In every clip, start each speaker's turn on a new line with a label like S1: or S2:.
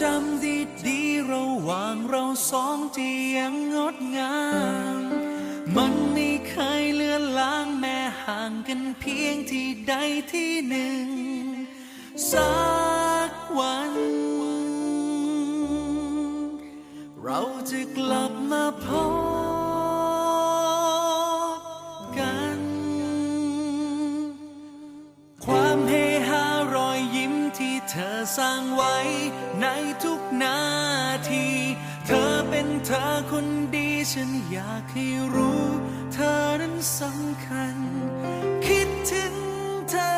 S1: จำดีดีๆระหว่างเราสองที่ยังงดงาม มันไม่เคยเลือนลางแม้ห่างกันเพียงที่ใดที่หนึ่ง สักวัน เราจะกลับมาพบ ธอสร้างไว้ในทุกนาที เธอเป็นเธอคนดี ฉันอยากให้รู้ เธอนั้นสำคัญ คิดถึงเธอ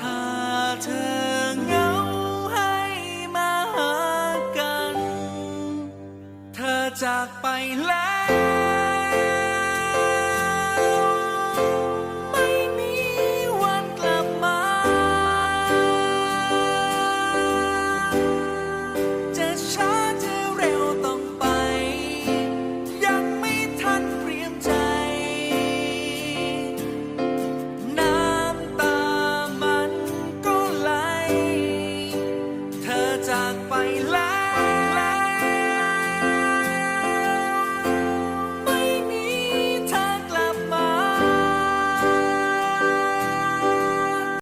S1: ถ้าเธอเหงาให้มาหากัน เธอจากไปแล้ว ไปแล้ว